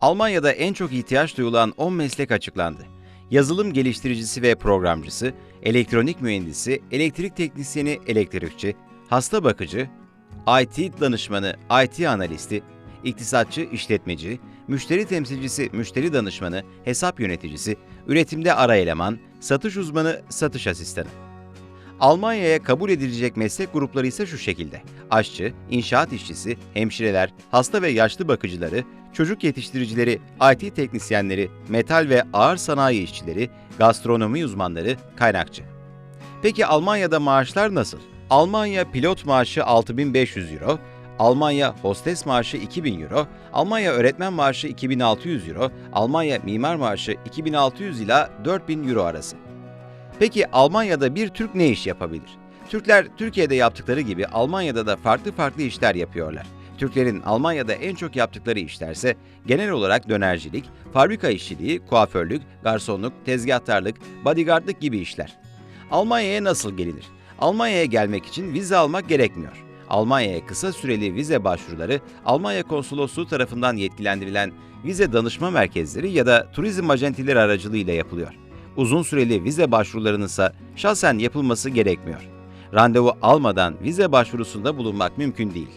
Almanya'da en çok ihtiyaç duyulan 10 meslek açıklandı. Yazılım geliştiricisi ve programcısı, elektronik mühendisi, elektrik teknisyeni, elektrikçi, hasta bakıcı, IT danışmanı, IT analisti, iktisatçı, işletmeci, müşteri temsilcisi, müşteri danışmanı, hesap yöneticisi, üretimde ara eleman, satış uzmanı, satış asistanı. Almanya'ya kabul edilecek meslek grupları ise şu şekilde. Aşçı, inşaat işçisi, hemşireler, hasta ve yaşlı bakıcıları, çocuk yetiştiricileri, IT teknisyenleri, metal ve ağır sanayi işçileri, gastronomi uzmanları, kaynakçı. Peki Almanya'da maaşlar nasıl? Almanya pilot maaşı 6500 euro, Almanya hostes maaşı 2000 euro, Almanya öğretmen maaşı 2600 euro, Almanya mimar maaşı 2600 ila 4000 euro arası. Peki Almanya'da bir Türk ne iş yapabilir? Türkler Türkiye'de yaptıkları gibi Almanya'da da farklı farklı işler yapıyorlar. Türklerin Almanya'da en çok yaptıkları işlerse genel olarak dönercilik, fabrika işçiliği, kuaförlük, garsonluk, tezgahtarlık, bodyguardlık gibi işler. Almanya'ya nasıl gelinir? Almanya'ya gelmek için vize almak gerekmiyor. Almanya'ya kısa süreli vize başvuruları Almanya Konsolosluğu tarafından yetkilendirilen vize danışma merkezleri ya da turizm acenteleri aracılığıyla yapılıyor. Uzun süreli vize başvurularının ise şahsen yapılması gerekmiyor. Randevu almadan vize başvurusunda bulunmak mümkün değil.